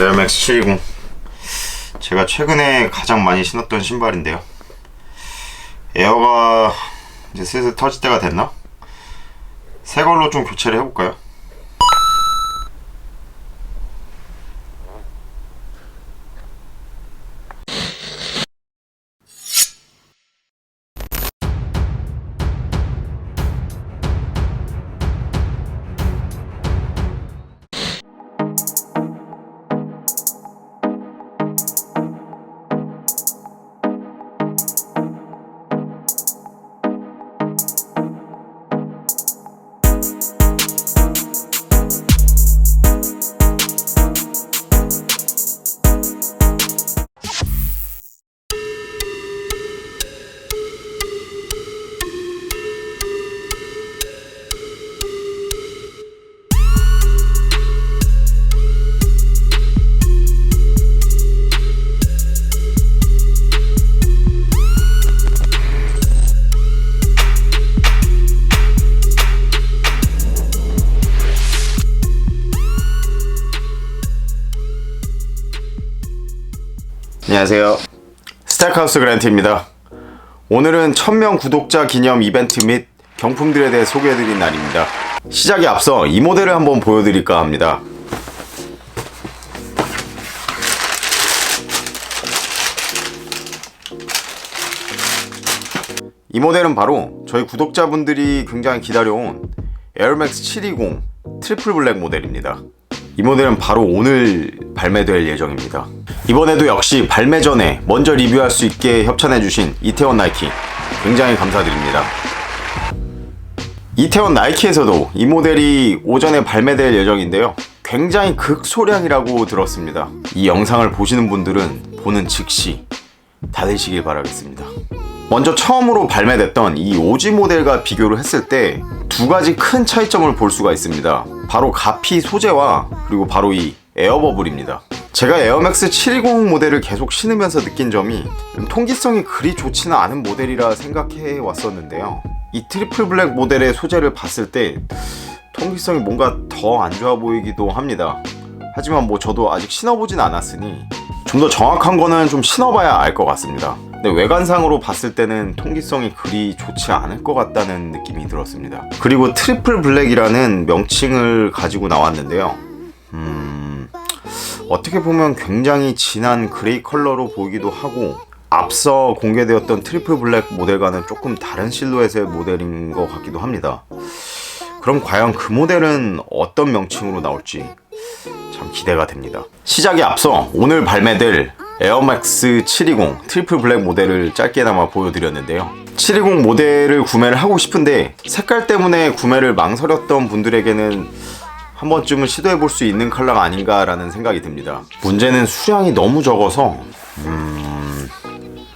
에어맥스 720 제가 최근에 가장 많이 신었던 신발인데요 에어가 이제 슬슬 터질 때가 됐나? 새 걸로 좀 교체를 해볼까요? 안녕하세요. 스타크하우스 그랜트입니다. 오늘은 1000명 구독자 기념 이벤트 및 경품들에 대해 소개해드린 날입니다. 시작에 앞서 이 모델을 한번 보여드릴까 합니다. 이 모델은 바로 저희 구독자분들이 굉장히 기다려온 에어맥스 720 트리플 블랙 모델입니다. 이 모델은 바로 오늘 발매될 예정입니다. 이번에도 역시 발매 전에 먼저 리뷰할 수 있게 협찬해주신 이태원 나이키 굉장히 감사드립니다. 이태원 나이키에서도 이 모델이 오전에 발매될 예정인데요. 굉장히 극소량이라고 들었습니다. 이 영상을 보시는 분들은 보는 즉시 닫으시길 바라겠습니다. 먼저 처음으로 발매됐던 이 오지 모델과 비교를 했을 때 두 가지 큰 차이점을 볼 수가 있습니다. 바로 가피 소재와 그리고 바로 이 에어버블입니다. 제가 에어맥스 720 모델을 계속 신으면서 느낀 점이 통기성이 그리 좋지는 않은 모델이라 생각해 왔었는데요. 이 트리플 블랙 모델의 소재를 봤을 때 통기성이 뭔가 더 안 좋아 보이기도 합니다. 하지만 뭐 저도 아직 신어보진 않았으니 좀 더 정확한 거는 좀 신어봐야 알 것 같습니다. 근데 외관상으로 봤을 때는 통기성이 그리 좋지 않을 것 같다는 느낌이 들었습니다. 그리고 트리플 블랙이라는 명칭을 가지고 나왔는데요. 음, 어떻게 보면 굉장히 진한 그레이 컬러로 보이기도 하고 앞서 공개되었던 트리플 블랙 모델과는 조금 다른 실루엣의 모델인 것 같기도 합니다. 그럼 과연 그 모델은 어떤 명칭으로 나올지 참 기대가 됩니다. 시작에 앞서 오늘 발매될 에어맥스 720 트리플 블랙 모델을 짧게나마 보여드렸는데요. 720 모델을 구매를 하고 싶은데 색깔 때문에 구매를 망설였던 분들에게는 한 번쯤은 시도해 볼 수 있는 컬러가 아닌가라는 생각이 듭니다. 문제는 수량이 너무 적어서 음,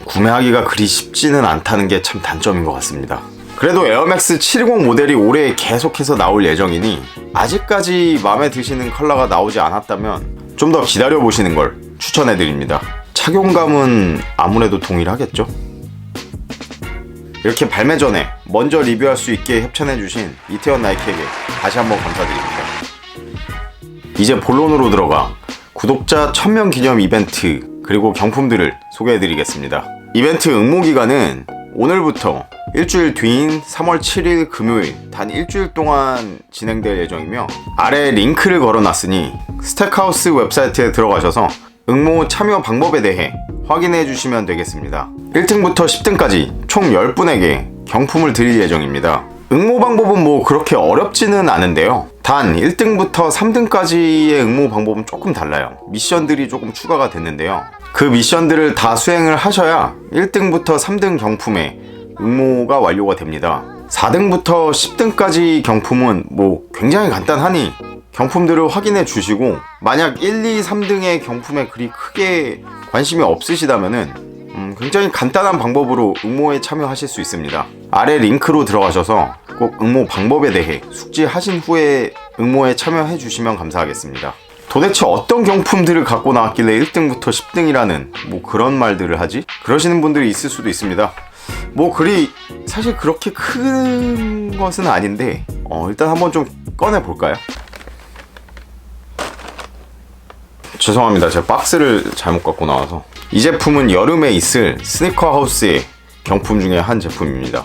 구매하기가 그리 쉽지는 않다는 게 참 단점인 것 같습니다. 그래도 에어맥스 720 모델이 올해 계속해서 나올 예정이니 아직까지 마음에 드시는 컬러가 나오지 않았다면 좀 더 기다려 보시는 걸 추천해 드립니다. 착용감은 아무래도 동일하겠죠? 이렇게 발매 전에 먼저 리뷰할 수 있게 협찬해 주신 이태원 나이키에게 다시 한번 감사드립니다. 이제 본론으로 들어가 구독자 1000명 기념 이벤트 그리고 경품들을 소개해 드리겠습니다. 이벤트 응모 기간은 오늘부터 일주일 뒤인 3월 7일 금요일 단 일주일 동안 진행될 예정이며 아래 링크를 걸어놨으니 스택하우스 웹사이트에 들어가셔서 응모 참여 방법에 대해 확인해 주시면 되겠습니다. 1등부터 10등까지 총 10분에게 경품을 드릴 예정입니다. 응모 방법은 뭐 그렇게 어렵지는 않은데요. 단 1등부터 3등까지의 응모 방법은 조금 달라요. 미션들이 조금 추가가 됐는데요. 그 미션들을 다 수행을 하셔야 1등부터 3등 경품에 응모가 완료가 됩니다. 4등부터 10등까지 경품은 뭐 굉장히 간단하니 경품들을 확인해 주시고 만약 1, 2, 3등의 경품에 그리 크게 관심이 없으시다면은 음, 굉장히 간단한 방법으로 응모에 참여하실 수 있습니다. 아래 링크로 들어가셔서 꼭 응모 방법에 대해 숙지하신 후에 응모에 참여해 주시면 감사하겠습니다. 도대체 어떤 경품들을 갖고 나왔길래 1등부터 10등이라는 뭐 그런 말들을 하지? 그러시는 분들이 있을 수도 있습니다. 뭐 그리 사실 그렇게 큰 것은 아닌데 어, 일단 한번 좀 꺼내 볼까요? 죄송합니다. 제가 박스를 잘못 갖고 나와서. 이 제품은 여름에 있을 스니커 하우스의 경품 중에 한 제품입니다.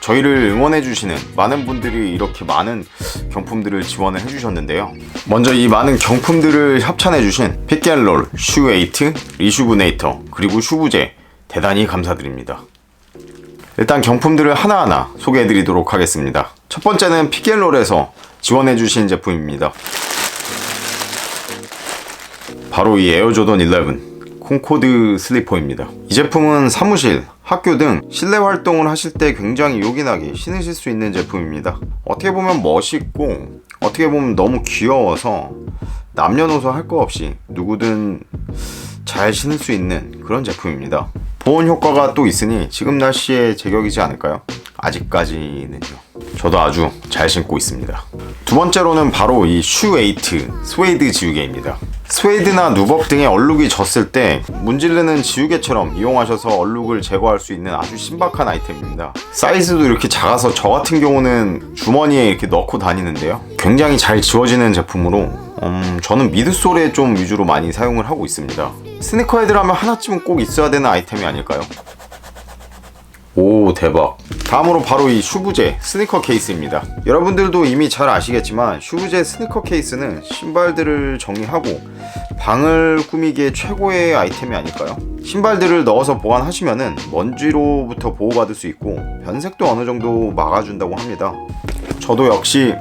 저희를 응원해주시는 많은 분들이 이렇게 많은 경품들을 지원을 해주셨는데요. 먼저 이 많은 경품들을 협찬해주신 픽앤롤, 슈에이트, 리슈브네이터, 그리고 슈부제 대단히 감사드립니다. 일단 경품들을 하나하나 소개해드리도록 하겠습니다. 첫 번째는 픽앤롤에서 지원해 주신 제품입니다. 바로 이 에어조던 11 콩코드 슬리퍼입니다. 이 제품은 사무실, 학교 등 실내 활동을 하실 때 굉장히 요긴하게 신으실 수 있는 제품입니다. 어떻게 보면 멋있고 어떻게 보면 너무 귀여워서 남녀노소 할 거 없이 누구든 잘 신을 수 있는 그런 제품입니다. 보온 효과가 또 있으니 지금 날씨에 제격이지 않을까요? 아직까지는요. 저도 아주 잘 신고 있습니다. 두 번째로는 바로 이 슈에이트 스웨이드 지우개입니다. 스웨이드나 누벅 등의 얼룩이 졌을 때 문지르는 지우개처럼 이용하셔서 얼룩을 제거할 수 있는 아주 신박한 아이템입니다. 사이즈도 이렇게 작아서 저 같은 경우는 주머니에 이렇게 넣고 다니는데요. 굉장히 잘 지워지는 제품으로 음, 저는 미드솔에 좀 위주로 많이 사용을 하고 있습니다. 스니커 헤드라면 하나쯤은 꼭 있어야 되는 아이템이 아닐까요? 오 대박 다음으로 바로 이 슈브제 스니커 케이스입니다. 여러분들도 이미 잘 아시겠지만 슈브제 스니커 케이스는 신발들을 정리하고 방을 꾸미기에 최고의 아이템이 아닐까요? 신발들을 넣어서 보관하시면은 먼지로부터 보호받을 수 있고 변색도 어느 정도 막아준다고 합니다. 저도 역시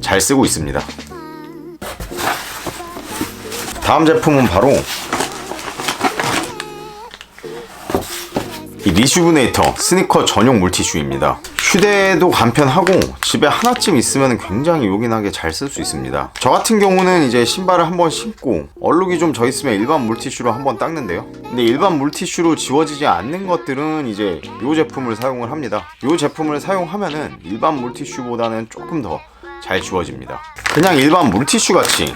잘 쓰고 있습니다. 다음 제품은 바로 이 리슈브네이터 스니커 전용 물티슈입니다. 휴대도 간편하고 집에 하나쯤 있으면 굉장히 요긴하게 잘 쓸 수 있습니다. 저 같은 경우는 이제 신발을 한번 신고 얼룩이 좀 져 있으면 일반 물티슈로 한번 닦는데요. 근데 일반 물티슈로 지워지지 않는 것들은 이제 이 제품을 사용을 합니다. 이 제품을 사용하면은 일반 물티슈보다는 조금 더 잘 지워집니다. 그냥 일반 물티슈 같이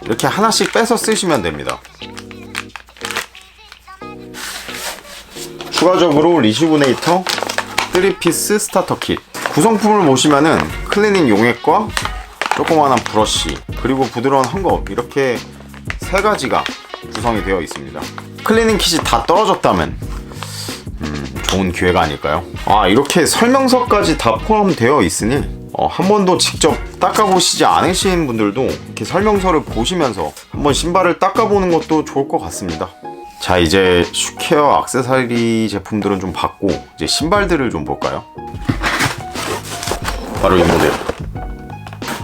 이렇게 하나씩 빼서 쓰시면 됩니다. 추가적으로 리슈브네이터 3피스 스타터 킷 구성품을 보시면은 클리닝 용액과 조그만한 브러쉬 그리고 부드러운 헝겊 이렇게 세 가지가 구성이 되어 있습니다. 클리닝 킷이 다 떨어졌다면 음, 좋은 기회가 아닐까요? 아 이렇게 설명서까지 다 포함되어 있으니 어, 한 번도 직접 닦아보시지 않으신 분들도 이렇게 설명서를 보시면서 한번 신발을 닦아보는 것도 좋을 것 같습니다 자 이제 슈케어 악세사리 제품들은 좀 봤고 이제 신발들을 좀 볼까요? 바로 이 모델.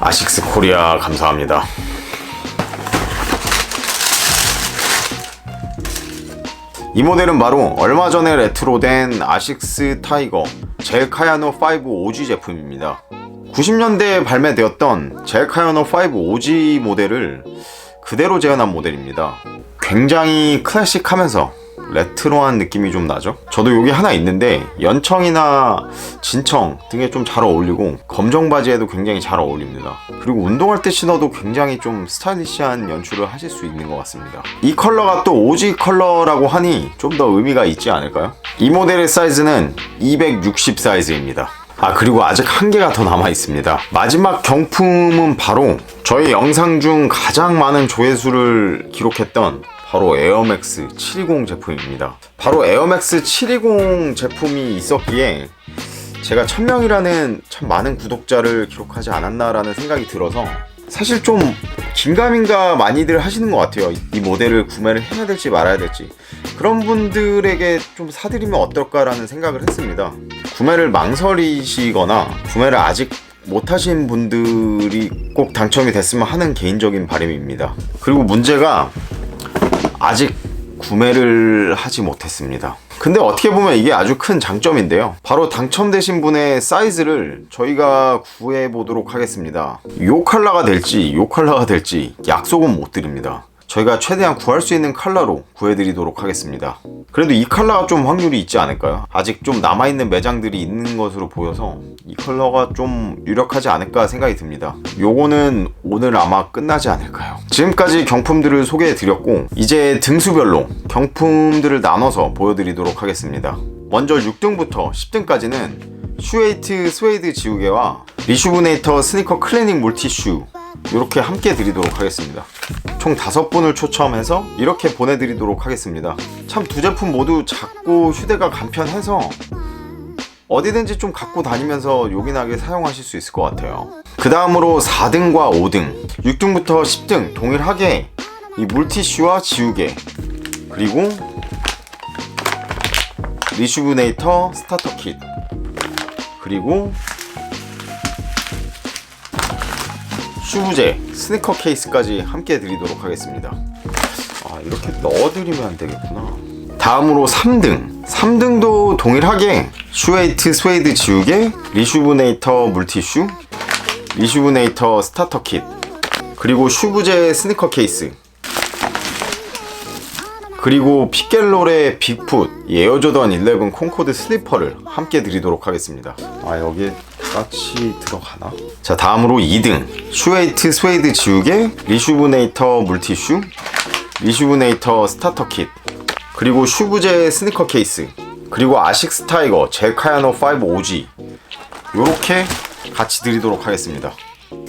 아식스 코리아 감사합니다. 이 모델은 바로 얼마 전에 레트로된 아식스 타이거 젤 카야노 5 OG 제품입니다. 90년대에 발매되었던 젤 카야노 5 OG 모델을 그대로 재현한 모델입니다 굉장히 클래식하면서 레트로한 느낌이 좀 나죠? 저도 여기 하나 있는데 연청이나 진청 등에 좀 잘 어울리고 검정 바지에도 굉장히 잘 어울립니다. 그리고 운동할 때 신어도 굉장히 좀 스타일리시한 연출을 하실 수 있는 것 같습니다. 이 컬러가 또 오지 컬러라고 하니 좀 더 의미가 있지 않을까요? 이 모델의 사이즈는 260 사이즈입니다. 아 그리고 아직 한 개가 더 남아 있습니다. 마지막 경품은 바로 저희 영상 중 가장 많은 조회수를 기록했던 바로 에어맥스 720 제품입니다. 바로 에어맥스 720 제품이 있었기에 제가 1000명이라는 참 많은 구독자를 기록하지 않았나라는 생각이 들어서 사실 좀 긴가민가 많이들 하시는 것 같아요. 이 모델을 구매를 해야 될지 말아야 될지. 그런 분들에게 좀 사드리면 어떨까라는 생각을 했습니다. 구매를 망설이시거나 구매를 아직 못하신 분들이 꼭 당첨이 됐으면 하는 개인적인 바람입니다. 그리고 문제가 아직 구매를 하지 못했습니다. 근데 어떻게 보면 이게 아주 큰 장점인데요. 바로 당첨되신 분의 사이즈를 저희가 구해 보도록 하겠습니다. 요 컬러가 될지 요 컬러가 될지 약속은 못 드립니다. 저희가 최대한 구할 수 있는 컬러로 구해드리도록 하겠습니다. 그래도 이 컬러가 좀 확률이 있지 않을까요? 아직 좀 남아있는 매장들이 있는 것으로 보여서 이 컬러가 좀 유력하지 않을까 생각이 듭니다. 요거는 오늘 아마 끝나지 않을까요? 지금까지 경품들을 소개해드렸고 이제 등수별로 경품들을 나눠서 보여드리도록 하겠습니다. 먼저 6등부터 10등까지는 슈웨이트 스웨이드 지우개와 리슈브네이터 스니커 클리닝 물티슈 이렇게 함께 드리도록 하겠습니다. 총 다섯 분을 초청해서 이렇게 보내드리도록 하겠습니다. 참 두 제품 모두 작고 휴대가 간편해서 어디든지 좀 갖고 다니면서 요긴하게 사용하실 수 있을 것 같아요. 그 다음으로 4등과 5등, 6등부터 10등 동일하게 이 물티슈와 지우개 그리고 리슈브네이터 스타터 킷 그리고 슈브제 스니커 케이스까지 함께 드리도록 하겠습니다. 아 이렇게 넣어드리면 안 되겠구나. 다음으로 3등. 3등도 동일하게 슈웨이트 스웨이드 지우개, 리슈브네이터 물티슈, 리슈브네이터 스타터 킷, 그리고 슈브제 스니커 케이스, 그리고 피켈롤의 빅풋 이 에어조던 11 콩코드 슬리퍼를 함께 드리도록 하겠습니다. 아 여기 에 까치 들어가나? 자 다음으로 2등 슈웨이트 스웨이드 지우개 리슈브네이터 물티슈 리슈브네이터 스타터 킷 그리고 슈브제 스니커 케이스 그리고 아식스 타이거 젤카야노 5 OG 요렇게 같이 드리도록 하겠습니다.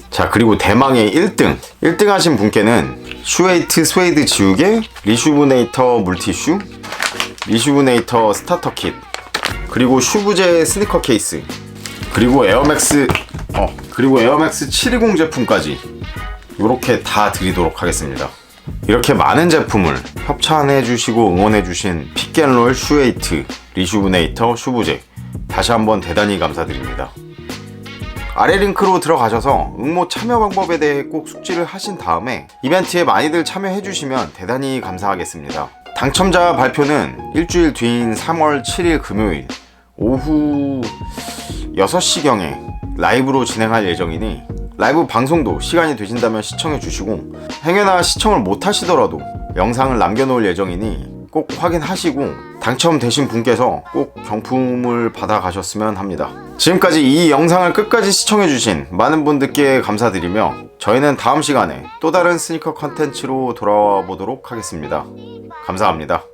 자 그리고 대망의 1등 1등 하신 분께는 슈웨이트 스웨이드 지우개 리슈브네이터 물티슈 리슈브네이터 스타터 킷 그리고 슈브제 스니커 케이스 그리고 에어맥스 어 그리고 에어맥스 720 제품까지 이렇게 다 드리도록 하겠습니다 이렇게 많은 제품을 협찬해 주시고 응원해 주신 픽앤롤 슈웨이트 리슈브네이터 슈브제 다시 한번 대단히 감사드립니다 아래 링크로 들어가셔서 응모 참여 방법에 대해 꼭 숙지를 하신 다음에 이벤트에 많이들 참여해 주시면 대단히 감사하겠습니다. 당첨자 발표는 일주일 뒤인 3월 7일 금요일 오후 6시경에 라이브로 진행할 예정이니 라이브 방송도 시간이 되신다면 시청해 주시고 행여나 시청을 못 하시더라도 영상을 남겨놓을 예정이니 꼭 확인하시고 당첨되신 분께서 꼭 경품을 받아 가셨으면 합니다. 지금까지 이 영상을 끝까지 시청해 주신 많은 분들께 감사드리며 저희는 다음 시간에 또 다른 스니커 컨텐츠로 돌아와 보도록 하겠습니다. 감사합니다.